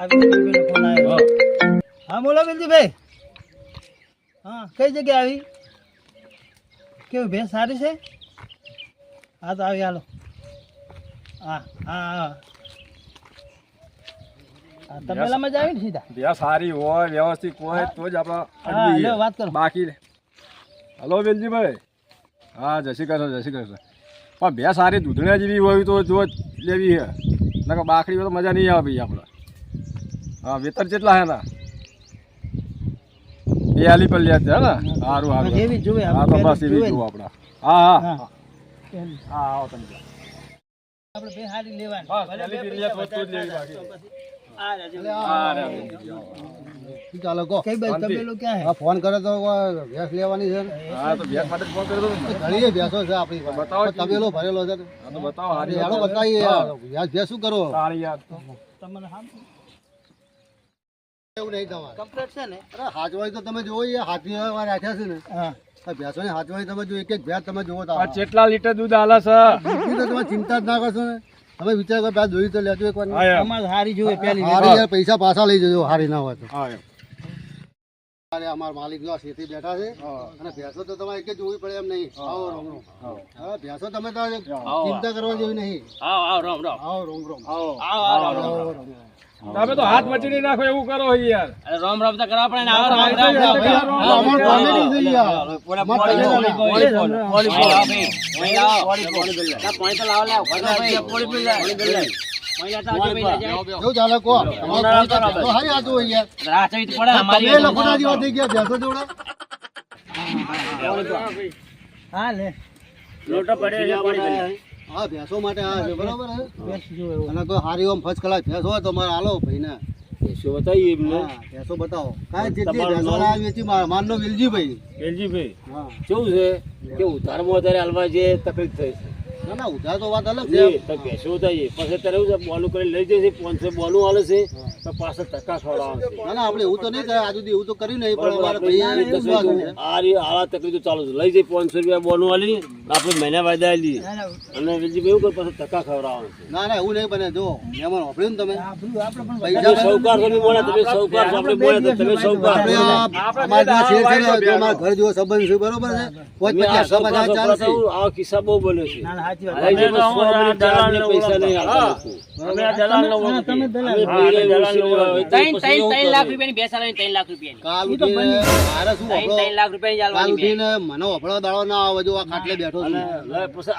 આ વેલજીભાઈનો ફોન આવ્યો. હા. બોલો બિલજીભાઈ હા કઈ જગ્યાએ આવી? કેવું ભેંસ સારી છે? હા તો આવી હાલો. હા હા હા. હા તબેલામાં જ આવી ને સીધા? ભેંસ સારી હોય વ્યવસ્થિત હોય તો જ આપણે વાત કરો. બાકી હલો વેલજીભાઈ હા જય શ્રી કૃષ્ણ જય શ્રી કૃષ્ણ. પણ ભેંસ સારી દૂધણા જેવી હોય તો જો લેવી હે. નકર બાકડી તો મજા નહીં આવે ભાઈ આપણે હા વેતર કેટલા હે ના બે આલી પર લ્યા છે હે ને? સારું સારું એવી જોવે હા તો બસ એવી જોવે આપણા. હા હા. હા. આવો તમે આપણે બે હારી લેવાની. ભલે બે પહેલી ફેરી પૈસા લે તો જ લેવી બાકી. તો પછી આ રહેજો. હા. શું કહો. કઈ બાજુ શાંતિ. તબેલો ક્યાં આ ફોન કરે તો ભેંસ લેવાની છે. હા તો ભેંસ માટે ફોન કર્યો હતો ઘણી ભેંસો છે આપણી. બતાવો તબેલો ભરેલો છે. હા તો બતાવો હારી હેડો બતાવીએ. ભેંસ ભેંસ શું કરો? સારી યાર તમને એવું નહીં તમારે કમ્પ્લીટ છે ને? અરે હાચવાઈ તો તમે જોવો યાર હાથની વાર રાખ્યા છે ને. હા. આ ભેંસોની હાચવાઈ તમે જો એક એક ભેંસ તમે જોવો તો. કેટલા લીટર દૂધ આલે છે. તો તમે ચિંતા જ ના કરશો ને. તમે વિચાર કરો ભેંસ જોઈ તો લેજો એક વાર અમારે હારી જોવે પેલી હારી યાર પૈસા પાછા લઈ જજો હારી ના હોય તો. હા અમારા માલિક જો બેઠા છે અને ભેંસો તો તમારે એક જ જોવી પડે એમ નહીં. આવો રોમ રોમ. હા. ભેંસો તમે તો ચિંતા કરવા જેવી નહીં. આવો રોમ રોમ. આવો રોમ. તમે તો હાથ મચડી નાખો એવું કરો યાર અમાર કોમેડી છે યાર અમાર પૈસા ના. કેવું ચાલે કહો અમારે તો હારી હાથ હોય યાર તમે લખોટા જેવા થઈ ગયા ભેંસો જોડે હા લે હા ભેંસો માટે આ છે બરાબર. અને કોઈ હારી ઓમ ફર્સ્ટ ક્લાસ ભેંસ હોય તો મારે હાલો ભાઈ ને હા ભેંસો બતાવો. કાંઈ જેટલી ભેંસો લાવી વેચી માર મારનો વિલજી ભાઈ હા. કેવું છે? કે ઉધારમાં વધારે હાલવા જે તકલીફ થઈ ના ના ઉધાર તો વાત અલગ છે. છે તો બેસો થાય પછી અત્યારે એવું છે બોલું કરી લઈ જશે પાંચસો બોલું હાલે છે તો પાછળ ટકા ખવડાવે ના ના આપણે એવું તો નહીં કરે આજુ એવું તો કર્યું નહીં પણ અમારે ભાઈ આ રી હાલા તકલીફ તો ચાલુ છે. લઈ જઈ પાંચસો રૂપિયા બોનું હાલી આપણે મહિના વાયદા લઈએ અને બીજું કેવું કરે પછી ટકા ખવડાવે છે. ના ના એવું નહીં બને. જો મહેમાન વાપર્યું ને તમે. આપણું પૈસા તમે સૌકાર તમે મળે તમે સૌકાર આપણે મળે તમે સૌકાર. અમારા શેર છે અમારા ઘર જેવો સંબંધ છે બરોબર છે? આ કિસ્સા બહુ બન્યો છે. આલે મને વપરો દાડો ના આવે જો આ ખાટલે બેઠો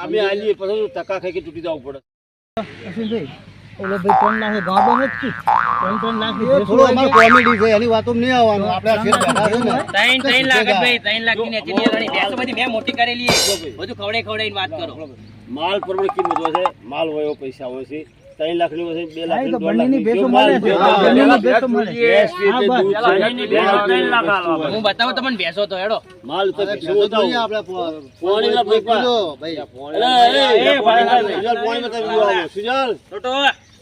અમે આલીએ પછી ટકા ખાઈ તૂટી જવું પડે. ઓલો ભાઈ ત્રણ લાખે ગાંડો નથી ત્રણ ત્રણ લાખ એ થોડો કોમેડી છે એની વાતો નહીં આવવાનું. આપણે આ શેર બેઠા છે ને. ત્રણ ત્રણ લાખ ભાઈ ત્રણ લાખની નીચેની આલવાની. બધી મેં મોટી કરેલી. બધું ખવડાઈ ખવડાઈને વાત કરો. માલ પ્રમાણે કિંમત હોય છે માલ હોય એવો પૈસા હોય છે ત્રણ લાખની હોય બે લાખ હા, બસ. બતાવું તમને ભેંસો તો હેડો. માલ તો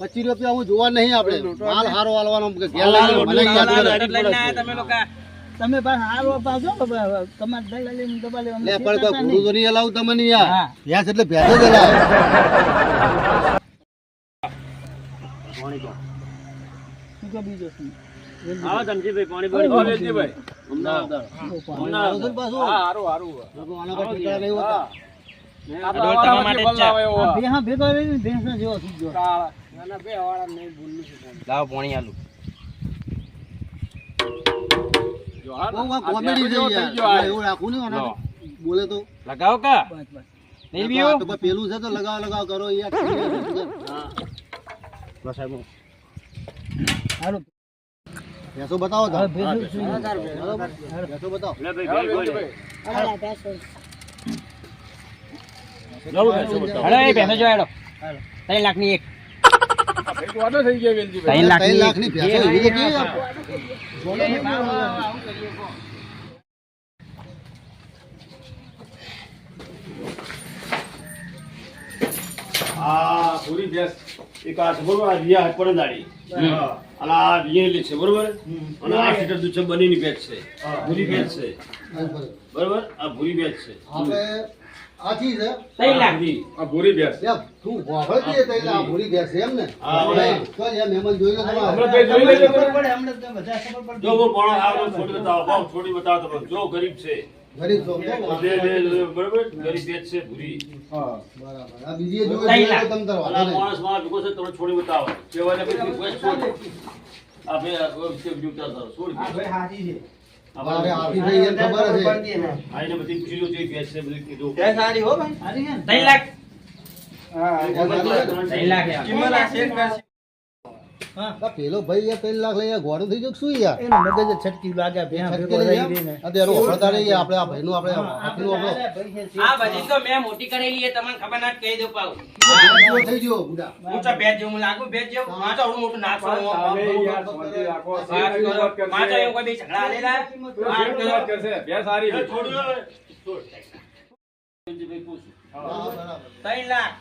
પચીસ રૂપિયા હું જોવા નહીં આપડે. માલ હારો હાલવાનો તમે પાછા હારો પાછો તમારે દલાલી ને દબાલી લે પણ કોઈ શેતાતા તો નહીં હલાવું તમને યાર હા. એટલે ભેંસો જ હલાવે. નહીં. શું કે બીજો શું? આવો ધનજીભાઈ, પાણી ઓય, પાણી વેલજીભાઈ. અમદાવાદ. આવું છે ને પાછું? હા હારું હારું લોકો આના પર ટીકા નહીં હોતા. આ તો બે હા રહીને ભેંસનો જેવો થઈ ગયો. લાવો પાણી આલું જો હા બહુ આ આ કોમેડી થઈ ગયો એવું રાખવું નહીં બોલે તો. લગાવો કા? બસ બસ. આ તો પેલું છે તો લગાવ લગાવ કરો યાર. હાલો. ભેંસો બતાવો તો. હવે ભેંસો શું? બરાબર? ભેંસો બતાવો. લે ભાઈ, ભાઈ, બોલે. વેલજીભાઈ. લાવો ભેંસો બતાવો. હેડો એ જો હેડો. ત્રણ લાખની એક. આ. ત્રણ લાખની પૂરી ભેંસ એક આ છે બરોબર આ રિયા પડંદાડી અને આ રિયેલી છે બરોબર? અને આ લીટર દૂધ છે બનીની ભેંસ છે. ભૂરી ભેંસ છે. બરોબર. આ ભૂરી ભેંસ છે. આથી છે ત્રણ લાખ આ પૂરી ભેંસ. યા, તું વાપરતી હતી એટલે આ ભૂરી બેસે એમ ને? હા, તો યા મહેમાન જોઈ લો તમારે. હમણાં જોઈ લેજો. પડે હમણાં તો બધા ખબર પડે. જો હું પણ આ થોડી બતાવો ભાવ થોડી બતાવો તમે. જો ગરીબ છે. ગરીબ છો, લે લે લે, ગરીબ ભેંસ છે ભૂરી. હા બરાબર. આ બીજી જોઈ લો લાખ. તમ તાર અને વાંધો આ માણસ છે તમે છોડી બતાવો કેવાય ને પછી કોઈ છોડ આ કોઈ છે બીજું ક્યાં તારો? છોડ ભાઈ હાજી છે. મારે આપી ભાઈ એ ખબર છે. પડતી આ બધી પૂછી લો જે ભેંસ છે બધું કીધું. હારી હો ભાઈ. સારી છે 3 લાખ. હા, 3 લાખ. યાર. હા પેલો ભાઈ યાર ત્રણ લાખ લઈ ગોળો થઈ ગયો કે શું યાર એનું મગજ છટકી લાગે ભેં છટકે ભેગો લઈ રહી રહીને. ગયા? આ તો એનો વફાદાર રહી આપણે આ ભાઈનું આપણે હા, આપણે ભાઈ છે, આ બધી તો મેં મોટી કરેલી એ તમને ખબર ના કહી દઉં પાઉ થઈ ગયો બુડા. ઊંચા ભેજ જેવું લાગુ ભેજ જેવું માં તો મોટું નાખો પણ તમે યાર શાંતિ રાખો. વાત શેઠની વાત કરો કરશે. માં તો એવું કોઈ બી ઝઘડા આલેલા પેલો. ભેંસ સારી એ છે. છોડી દો હવે. છોડ. ભાઈ પૂછું. હા, બરાબર. ત્રણ લાખ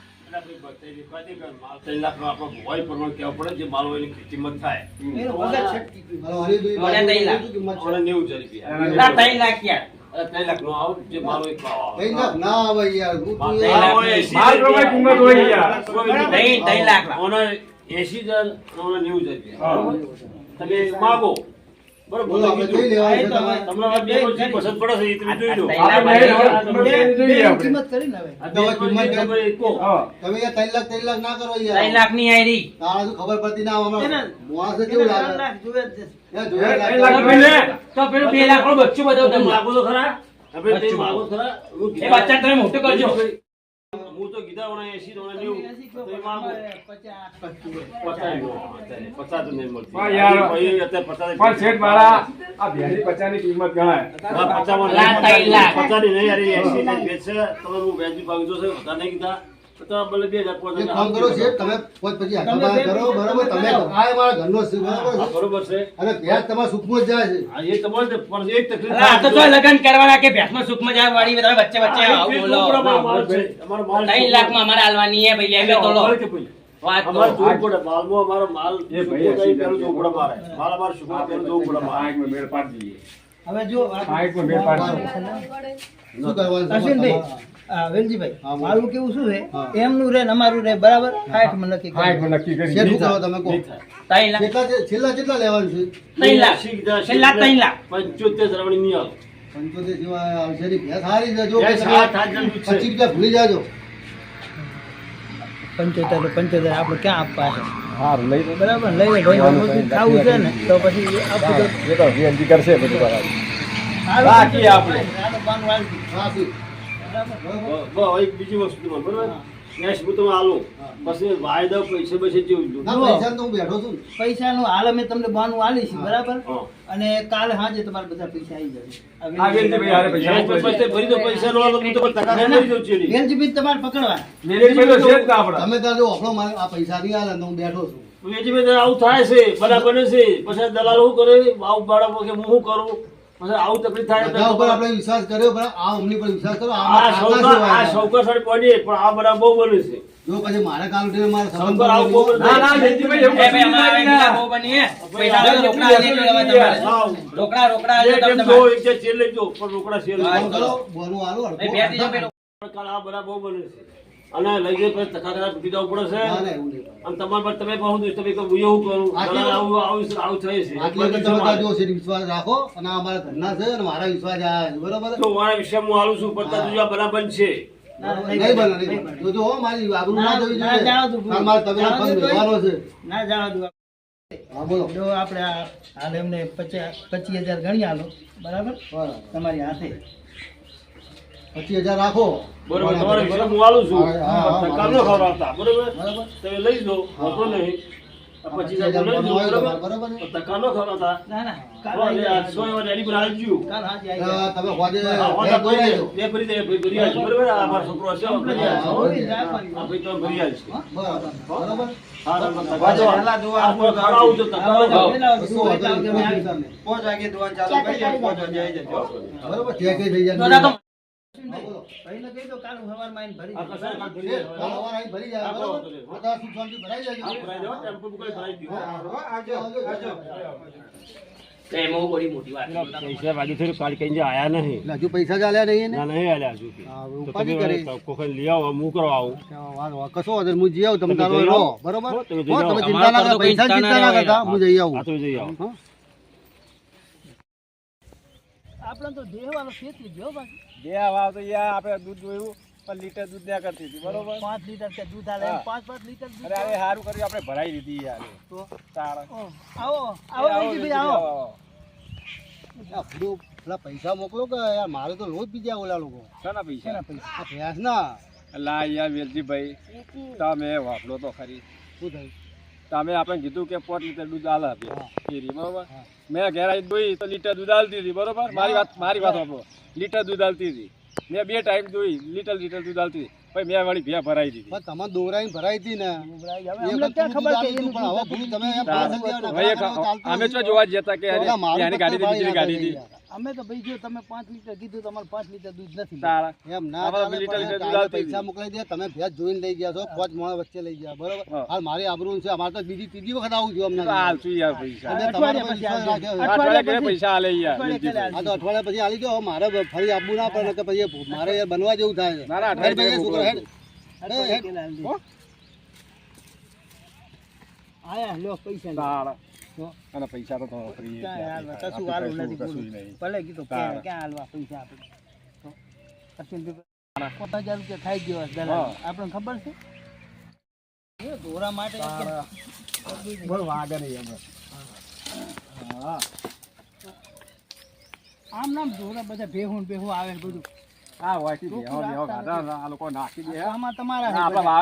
એંસી હજાર નેવું હજાર? તમે માગો ખબર પડતી ના એને- કેવું લાગે? બે લાખનું બચ્ચું બતાવું તમે માગો તો ખરા. મોટું કરજો. હું તો કીધા ઓને એંસી તો ઓને નેવું. એસી કહો, તમે માગો. પચાસ, પચાસ નો અત્યારે પચાસ તો નહીં મળતી. પણ યાર, ભાઈ અત્યારે પચાસ પણ શેઠ મારા આ ભેરી 50 ની કિંમત ગણાય. હા, પચાસમાં લાખ, 50 ની નહીં, અરે એંસી ની ભેંસ છે. તમે હું ભાવ કીધો છે, વધારે નહીં કીધા. તો તમે બે હજાર, પાંચ કામ કરો છે તમે પોત પછી હકાબાઈ કરો બરાબર તમે આ મારા ઘરનો છે બરાબર બરોબર છે અને ભેંસ તમારા સુખમાં જાય છે હા, એ તમારે પણ એક તકલીફ આ તો તો લગન કરવાના કે ભેંસમાં સુખમાં જાય વાળી તમે વચ્ચે વચ્ચે આવું બોલો અમારો માલ છે. અમારો માલ ત્રણ લાખમાં અમારે હાલવાની હે ભાઈ લે તો લો? વાત તો અમારે પડે. માલમાં અમારો માલ એ ભાઈ સુકો પેલું જોવું પડે મારે. માલ અમારે સુકો પેલું જોવું પડે મારે. સાઠમાં મેળ પાડી દઈએ. હવે જો આ- સાઠમાં મેળ પાડી શું કરવાનું અશ્વિનભાઈ વેલજીભાઈ મારું કેવું શું છે? એમનું રે અમારું રે બરાબર? હાઈટમાં નક્કી કરી. સાઠમાં નક્કી કરી. શેઠ શું તમે કહો. ત્રણ લાખ. કેટલા છેલ્લા કેટલા લેવાનું છે? ત્રણ લાખ. છેલ્લા ત્રણ લાખ. પંચોતેર શ્રાવણી નહીં આવે. પંચોતેર સિવાય આવશે નહીં. ભેંસ સારી છે. જો કે ભેંસ તમે હાથ હાથ જેટલું જ છે. પચીસ રૂપિયા ભૂલી જાજો. પંચોતેર તો પંચોતેર આપણે ક્યાં આપવા છે? હારું, લઈ બરાબર લઈ લે. ભાઈ બધું ખાવું છે ને તો પછી આપવું કરશે બધું છે. આપણે. એક બીજી વસ્તુ બરોબર? કેશ હું તમે આલો પછી વાયદા પૈસે પૈસે જેવું પૈસા તો હું બેઠો છું. ને. પૈસાનું હાલ અમે તમને બાનું આલી બરાબર? અને કાલે સાંજે તમારા બધા પૈસા આવી જશે. તમારે પકડવા. તમે આપણો આ પૈસા નહીં હું બેઠો છું. થાય છે બરાબર બને છે. પછી દલાલો શું કરે? આવું બાળકો કે હું શું કરું? આવું તકલીફ થાય બધા ઉપર આપણે વિશ્વાસ કર્યો પણ આ અમની પર વિશ્વાસ કરો આ આમાં આ શું સૌકર પડી પણ આ બધા બહુ બને છે. જો પછી મારે કાલ ઉઠીને મારે સંબંધ આવું બહુ બને. ના, ના, વેલજીભાઈ એવું કશું અમારે નહીં કેટલા ના. બહુ બની પૈસા તો રોકડા આલી દેવા તમારે. રોકડા રોકડા એક આલી જો, એક છે ચેલ લઈ પણ રોકડા શેર લઈ ફોન જાઓ. કરો બોનું આલો બે દીજો પેલો કાલ આ બધા બહુ બને છે. અને લઈ જઈ પછી ટકા તૂટી જવું પડે છે. અને તમારા પર તમે કહો છો, તમે કહું એવું કરું? આવું આવું આવું થાય છે. આટલી વખત તમે ત્યાં છે વિશ્વાસ રાખો અને અમારા ઘરના છે અને મારા વિશ્વાસ આ છે. બરાબર? તો મારા વિશે હું આલું છું પણ તારું આ બરાબર છે. નહીં બને નહીં બને. જોજો મારી આબરૂ ના ના, જોઈએ. જાઓ તો કાલ મારે તમે પગ ભરવાનો છે. ના જવા દો જો આપણે હાલ એમને પચાસ પચીસ હજાર ગણી આલો બરાબર? બરાબર. તમારી હાથે. પચીસ હજાર રાખો બરોબર તમારા વિશે હું આલું છું હા, હા, હા, ટકા ખવડાવતા બરોબર બરાબર તમે લઈ જાઓ વાંધો નહીં આ પચીસ હજાર લઈ બરોબર ટકા ન ખવડાવતા. સો એવા પર. તમે હોજે બે ભરી દે, ભરી દે. બરોબર આ છોકરો હશે. આ ભાઈ ભરી. બરાબર વાગે દુકાન ચાલુ કરી પાંચ વાગે આવી જજો. બરાબર આયા નહીં. હજુ પૈસા ચાલ્યા નહીં ના નહીં આલ્યા હજુ. લઈ આવો હું કરવા આવું. કશો હું જઈ આવું તમે તારો. બરોબર? ચિંતા ના પૈસા ચિંતા ના કરતા હું જઈ આવું. તમે જઈ આવો હા? આપણે તો દેહવાનો ખેતી ગયો બાકી વાવ તો યાર આપણે દૂધ જોયું પણ લીટર દૂધ ત્યાં કરતી હતી બરોબર? પાંચ લીટર કે દૂધ આલે પાંચ પાંચ લીટર દૂધ અરે હવે સારું કર્યું આપણે ભરાઈ દીધી યાર. તો? તારા આવો આવો ભાઈ આવો પેલા પૈસા મોકલો કે યાર મારે તો રોજ બીજા ઓલા લોકો? શાના પૈસા? પૈસા? ભેંસ ના લા યાર વેલજીભાઈ તમે વાપરો તો ખરી. શું થયું? તમે આપણે કીધું કે પોત લીટર દૂધ આલે ખીરી બરોબર? મેં ઘેર આવી દોઈ તો લીટર દૂધ આલતી હતી બરોબર? મારી વાત મારી વાત આપો લીટર દૂધ આલતી હતી. મેં બે ટાઈમ દોઈ લીટર લીટર દૂધ આલતી હતી. પછી મેં વળી ભે ભરાઈ દીધી. પણ તમે દોરાઈને ભરાઈ હતી ને. ખબર તમે અમે. તો જોવા જતા કે એની ગાડી બીજી ગાડી હતી. અમે તો ભાઈ જો તમે પાંચ લીટર કીધું તમારે પાંચ લીટર દૂધ નથી. એમ ના પૈસા મોકલાઈ દે તમે ભેજ જોઈને લઈ ગયા છો પાંચ માણસ વચ્ચે લઈ ગયા બરોબર. હાલ મારી આબરૂ છે અમારે તો બીજી ત્રીજી વખત આવું છું અમને. અઠવાડિયા પછી આલે દો મારે ફરી આપવું ના પડે કે પછી મારે બનવા જેવું થાય છે? આયા લો પૈસા. અને પૈસા તો ક્યાં છે. કશું નથી બોલું. ભલે કીધું ક્યાં હાલવા પૈસા આપણે તો અશ્વિન ભાઈ હજાર રૂપિયા ખાઈ ગયો દલાલ. આપણને ખબર છે ધોરા માટે બોલ વાગે નહીં હા આમ નામ ધોરા બધા ભેહું ભેહું આવે બધું હા દે રાખતા આ લોકો નાખી દે આમાં તમારા આપણા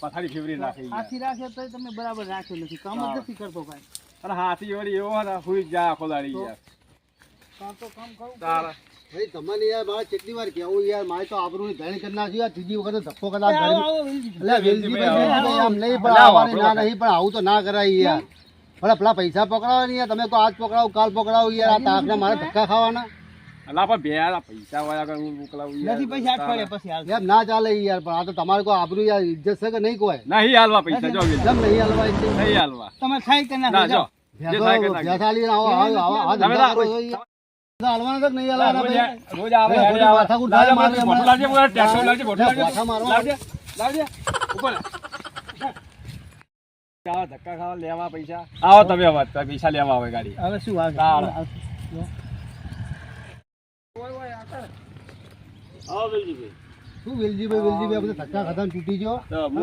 પથારી ફેવરી નાખી યાર. રાખે તો તમે બરાબર રાખ્યો નથી કામ જ નથી કરતો કાંઈ અને હાથી વળી એવો ને હુઈ જા જાય આખો દાડી યાર કામ તો કામ કરું. તારા. ભાઈ તમને યાર મારે કેટલી વાર કેવું યાર મારે તો આબરૂ ધણી કરી નાખ્યું યાર ત્રીજી વખત ધક્કો વેલજી. એટલે વેલજીભાઈ આવો. આમ નહીં પણ આવવાની ના નહીં પણ આવું તો ના કરાય યાર. પણ પેલા પૈસા પકડાવો ને યાર તમે કહો આજ પકડાવો કાલ પકડાવો યાર આ તાકને મારે ધક્કા ખાવાના. અલા પણ બે પૈસા વાળા કઈ મોકલાવું નથી પૈસા અઠવાડિયે પછી હાલ. એમ ના ચાલે યાર પણ આ તો તમારે કોઈ આબરૂ યાર ઇજ્જત છે કે નહીં કોઈ? નહીં હાલવા પૈસા જો નહીં હાલવા નહીં હાલવા. તમે ખાઈ કે ના ના જો. ધક્કા ખાવા લેવા પૈસા આવો તમે હવે પૈસા લેવા આવે ગાડી હવે શું આવે. શું વેલજીભાઈ વેલજીભાઈ બધા ધક્કા ખાધા તૂટી ગયો.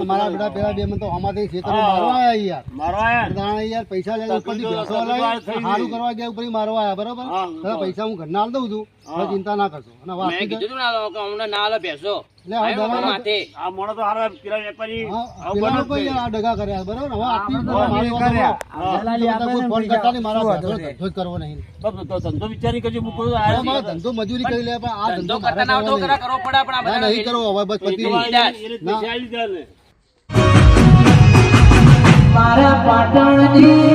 મારા તમારો- પેલા બે મને તો આમાંથી ખેતરે. મારવા આવ્યા યાર. મારવા આવ્યા? યાર પૈસા લઈને ઉપરથી તો હલાવી, થઈ ગઈ. હારું કરવા ગયા ઉપર મારવા આવ્યા બરોબર? પૈસા હું ઘરના આલ દઉં છું. ચિંતા ના કરશો. અને વાત કીધું ના હમણાં ના હાલો બેસો એટલે માથે. આ મોણો તો હારા વેપારી બને આ કર્યા. બરોબર? હવે મારી કર્યા. દલાલી આ આપે કોઈ ને ફોન કરતા નહીં, મારા શું ધંધો વાંધો ધંધો જ કરવો નહીં. તો તો ધંધો વિચારી કરજો મૂકો તો આ મારો ધંધો મજૂરી કરી લે પણ આ ધંધો ધંધો કરતા ના આવતો કરવો કરા કરવો પડે પણ આ નહીં કરવો હવે બસ પતી મારા પાટણની